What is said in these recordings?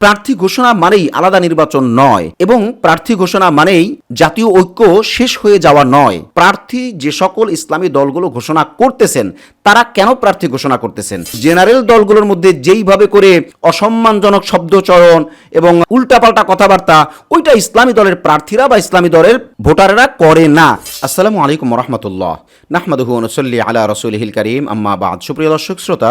প্রার্থী ঘোষণা মানেই আলাদা নির্বাচন নয় এবং প্রার্থী ঘোষণা মানেই জাতীয় ঐক্য শেষ হয়ে যাওয়া নয়। প্রার্থী যে সকল ইসলামী দলগুলো ঘোষণা করতেছেন, তারা কেন প্রার্থী ঘোষণা করতেছেন? জেনারেল দলগুলোর মধ্যে যেইভাবে করে অসম্মানজনক শব্দচয়ন এবং উল্টাপাল্টা কথাবার্তা, ওইটা ইসলামী দলের প্রার্থীরা বা ইসলামী দলের ভোটাররা করে না। আসসালামু আলাইকুম রহমতুল্লাহ। নাহমাদুহু নসল্লি আলা রসুলহিল করিম। আম্মা বাদ। সুপ্রিয় দর্শক, শ্রোতা,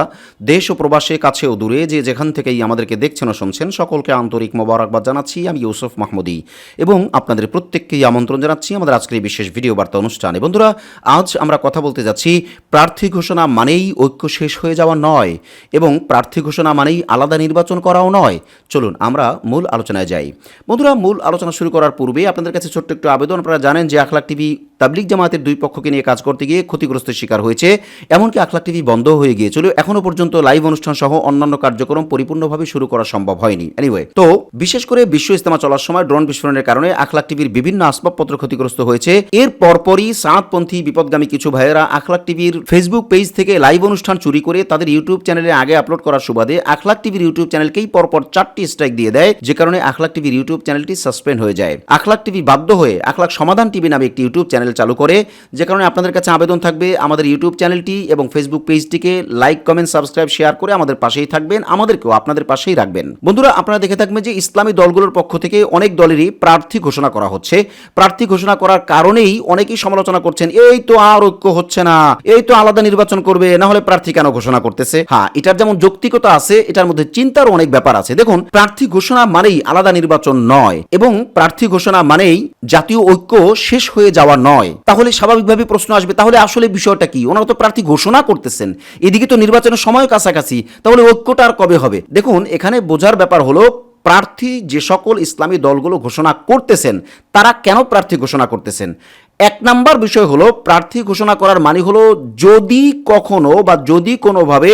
দেশ ও প্রবাসে, কাছে ও দূরে যে যেখান থেকেই আমাদেরকে দেখছেন ও শুনছেন, সকলকে আন্তরিক মোবারকবাদ জানাচ্ছি। আমি ইউসুফ মাহমুদি এবং আপনাদের প্রত্যেককেই আমন্ত্রণ জানাচ্ছি আমাদের আজকের বিশেষ ভিডিও বার্তা অনুষ্ঠানে। বন্ধুরা, আজ আমরা কথা বলতে যাচ্ছি, প্রার্থী ঘোষণা মানেই ঐক্য শেষ হয়ে যাওয়া নয় এবং প্রার্থী ঘোষণা মানেই আলাদা নির্বাচন করাও নয়। চলুন, আমরা মূল আলোচনায় যাই। বন্ধুরা, মূল আলোচনা শুরু করার পূর্বে আপনাদের কাছে ছোট্ট একটু আবেদন। আপনারা জানেন যে আখলাক টিভি তাবলিক জামাতের দুই পক্ষকে নিয়ে কাজ করতে গিয়ে ক্ষতিগ্রস্তের শিকার হয়েছে। এমনকি আখলাক টিভি বন্ধ হয়ে গিয়েছিল। এখনও পর্যন্ত লাইভ অনুষ্ঠান সহ অন্যান্য কার্যক্রম পরিপূর্ণভাবে শুরু করা সম্ভব হয়নি। এনিওয়ে তো বিশেষ করে বিশ্ব ইস্তেমা চলার সময় ড্রোন বিস্ফোরণের কারণে আখলাক টিভির বিভিন্ন আসবাবপত্র ক্ষতিগ্রস্ত হয়েছে। এর পরপরই সাঁতপন্থী, বিপদগামী কিছু ভাইয়েরা আখলাক টিভির ফেসবুক পেজ থেকে লাইভ অনুষ্ঠান চুরি করে তাদের ইউটিউব চ্যানেলে আগে আপলোড করার সুবাদে আখলাক টিভির ইউটিউব চ্যানেলকেই পরপর চারটি স্ট্রাইক দিয়ে দেয়, যে কারণে আখলাক টিভির ইউটিউব চ্যানেলটি সাসপেন্ড হয়ে যায়। আখলাক টিভি বাধ্য হয়ে আখলাক সমাধান টিভি নামে একটি ইউটিউব চ্যানেল চালু করে, যে কারণে আপনাদের কাছে আবেদন থাকবে আমাদের ইউটিউব চ্যানেলটি এবং ফেসবুক পেজটিকে লাইক কমেন্ট সাবস্ক্রাইব শেয়ার করে আমাদের পাশেই থাকবেন, আমাদেরকেও আপনাদের পাশেই রাখবেন। বন্ধুরা, আপনারা দেখে থাকবেন যে ইসলামী দলগুলোর পক্ষ থেকে অনেক দলেরই প্রার্থী ঘোষণা করা হচ্ছে। প্রার্থী ঘোষণা করার কারণেই অনেকেই সমালোচনা করছেন, এই তো আর ঐক্য হচ্ছে না, এই তো আলাদা নির্বাচন করবে, না হলে প্রার্থী কেন ঘোষণা করতেছে? হ্যাঁ এটার যেমন যৌক্তিকতা আছে, এটার মধ্যে চিন্তারও অনেক ব্যাপার আছে। দেখুন, প্রার্থী ঘোষণা মানেই আলাদা নির্বাচন নয় এবং প্রার্থী ঘোষণা মানেই জাতীয় ঐক্য শেষ হয়ে যাওয়া নয়। তাহলে স্বাভাবিকভাবে প্রশ্ন আসবে, তাহলে আসলে বিষয়টা কি? ওনারা তো প্রার্থী ঘোষণা করতেছেন। এদিকে তো নির্বাচনের সময় কাছাকাছি, তাহলে ঐক্যটা আর কবে হবে? দেখুন, এখানে বোঝার ব্যাপার হলো, প্রার্থী যে সকল ইসলামী দলগুলো ঘোষণা করতেছেন, তারা কেন প্রার্থী ঘোষণা করতেছেন? এক নাম্বার বিষয় হলো, প্রার্থী ঘোষণা করার মানে হলো, যদি কখনো বা যদি কোনোভাবে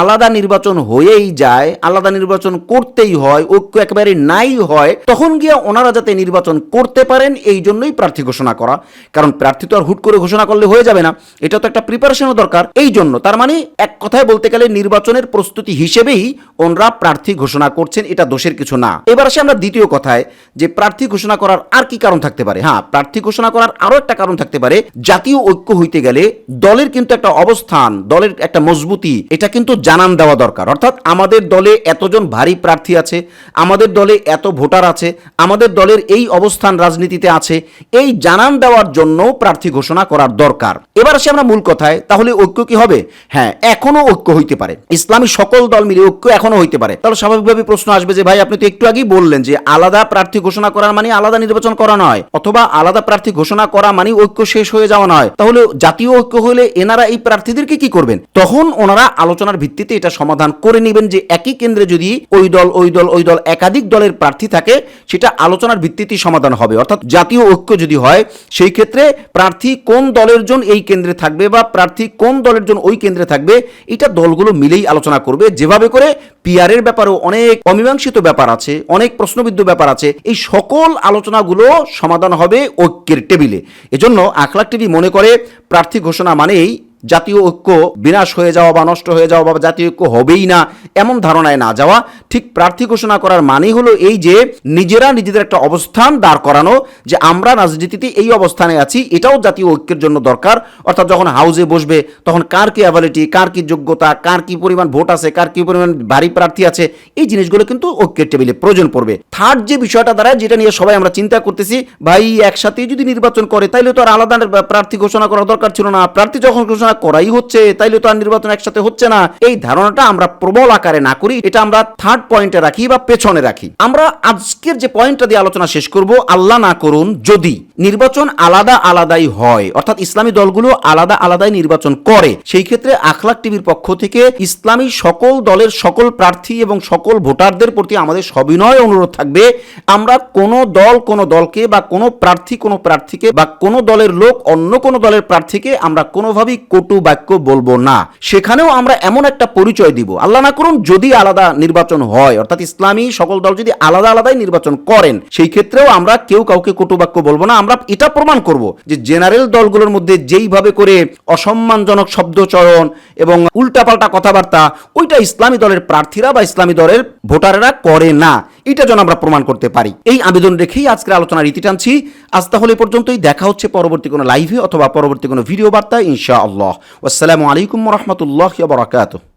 আলাদা নির্বাচন হয়েই যায়, আলাদা নির্বাচন করতেই হয়, ঐক্য একেবারে নাই হয়, তখন গিয়ে ওনারা যাতে নির্বাচন করতে পারেন, এই জন্যই প্রার্থী ঘোষণা করা। কারণ প্রার্থী তো আর হুট করে ঘোষণা করলে হয়ে যাবে না। এটা তো একটা প্রিপারেশনও দরকার। এই জন্য, তার মানে এক কথায় বলতে গেলে নির্বাচনের প্রস্তুতি হিসেবেই ওনারা প্রার্থী ঘোষণা করছেন, এটা দোষের কিছু না। এবার আসে আমরা দ্বিতীয় কথায়, যে প্রার্থী ঘোষণা করার আর কি কারণ থাকতে পারে? হ্যাঁ প্রার্থী ঘোষণা করার আরও একটা কারণ থাকতে পারে, জাতীয় ঐক্য হইতে গেলে দলের কিন্তু একটা অবস্থান, দলের একটা মজবুতি, এটা কিন্তু জানান দেওয়া দরকার। অর্থাৎ আমাদের দলে এতজন ভারী প্রার্থী আছে, আমাদের দলে এত ভোটার আছে, আমাদের দলের এই অবস্থান রাজনীতিতে আছে, এই জানান দেওয়ার জন্য প্রার্থী ঘোষণা করার দরকার। এবার আসে আমরা মূল কথায়, তাহলে ঐক্য কি হবে? হ্যাঁ এখনও ঐক্য হইতে পারে। ইসলামী সকল দল মিলে ঐক্য এখনও হইতে পারে। তাহলে স্বাভাবিকভাবে প্রশ্ন আসবে যে, ভাই, আপনি তো একটু আগেই বললেন যে, আলাদা প্রার্থী ঘোষণা করার মানে আলাদা নির্বাচন করা নয়, অথবা আলাদা প্রার্থী ঘোষণা করা মানে ঐক্য শেষ হয়ে যাওয়া নয়। তাহলে জাতীয় ঐক্য হলে এনারা এই প্রার্থীদেরকে কি করবেন? তখন ওনারা আলোচনার ভিত্তিতে এটা সমাধান করে নেবেন যে একই কেন্দ্রে যদি ওই দল ওই দল ওই দল একাধিক দলের প্রার্থী থাকে, সেটা আলোচনার ভিত্তিতেই সমাধান হবে। অর্থাৎ জাতীয় ঐক্য যদি হয়, সেই ক্ষেত্রে প্রার্থী কোন দলের জন্য এই কেন্দ্রে থাকবে বা প্রার্থী কোন দলের জন ওই কেন্দ্রে থাকবে, এটা দলগুলো মিলেই আলোচনা করবে। যেভাবে করে পিয়ারের ব্যাপারেও অনেক অমীমাংসিত ব্যাপার আছে, অনেক প্রশ্নবিদ্ধ ব্যাপার আছে। এই সকল আলোচনাগুলো সমাধান হবে ঐক্যের টেবিলে। এজন্য আখলাক টিভি মনে করে প্রার্থী ঘোষণা মানেই জাতীয় ঐক্য বিনাশ হয়ে যাওয়া বা নষ্ট হয়ে যাওয়া বা জাতীয় ঐক্য হবেই না, এমন ধারণায় না যাওয়া, ঠিক প্রার্থী ঘোষণা করার মানে হলো এই যে নিজেরা নিজেদের একটা অবস্থান দাঁড় করানো, যে আমরা রাজনীতিতে এই অবস্থানে আছি, এটাও জাতীয় ঐক্যের জন্য দরকার। অর্থাৎ যখন হাউজে বসবে, তখন কার কি অ্যাবিলিটি কার কি যোগ্যতা, কার কি পরিমাণ ভোট আছে, কার কি পরিমাণ ভারী প্রার্থী আছে, এই জিনিসগুলো কিন্তু ঐক্যের টেবিলে প্রয়োজন পড়বে। থার্ড যে বিষয়টা দাঁড়ায় যেটা নিয়ে সবাই আমরা চিন্তা করতেছি, ভাই একসাথেই যদি নির্বাচন করে, তাইলে তো আর আলাদা প্রার্থী ঘোষণা করার দরকার ছিল না। প্রার্থী যখন ঘোষণা করাই হচ্ছে, তাইলে তো আর নির্বাচন একসাথে হচ্ছে না। এই ধারণাটা আমরা প্রবল আকারে না করি, এটা আমরা থার্ড পয়েন্টে রাখি বা পেছনে রাখি। আমরা আজকের যে পয়েন্টটা দিয়ে আলোচনা শেষ করব, আল্লাহ না করুন যদি। নির্বাচন আলাদা আলাদাই হয়। অর্থাৎ ইসলামী দলগুলো আলাদা আলাদাই নির্বাচন করে। সেই ক্ষেত্রে আখলাক টিভির পক্ষ থেকে ইসলামী সকল দলের সকল প্রার্থী এবং সকল ভোটারদের প্রতি আমাদের সবিনয় অনুরোধ থাকবে। আমরা কোন দল, কোন দলকে বা কোনো প্রার্থী, কোনো প্রার্থীকে বা কোনো দলের লোক, অন্য কোনো দলের প্রার্থীকে আমরা কোনোভাবেই কটু বাক্য বলব না। সেখানেও আমরা এমন একটা পরিচয় দিব। আল্লাহ না করুন, যদি আলাদা নির্বাচন হয়, অর্থাৎ ইসলামী সকল দল যদি আলাদা আলাদাই নির্বাচন করেন, সেই ক্ষেত্রেও আমরা কেউ কাউকে কটু বাক্য বলব না। আমরা এটা প্রমাণ করব যে জেনারেল দলগুলোর মধ্যে যেইভাবে করে অসম্মানজনক শব্দচয়ন এবং উল্টাপাল্টা কথাবার্তা, ওইটা ইসলামী দলের প্রার্থীরা বা ইসলামী দলের ভোটারেরা করে না। এটা যেন আমরা প্রমাণ করতে পারি। এই আবেদন রেখেই আজকের আলোচনার রীতি টানছি। আজ তাহলে পর্যন্তই। দেখা হচ্ছে পরবর্তী কোনো লাইভে অথবা পরবর্তী কোনো ভিডিও বার্তায় ইনশা আল্লাহ আসসালামু আলাইকুম রহমতুল্লাহ বরাকাতুহ।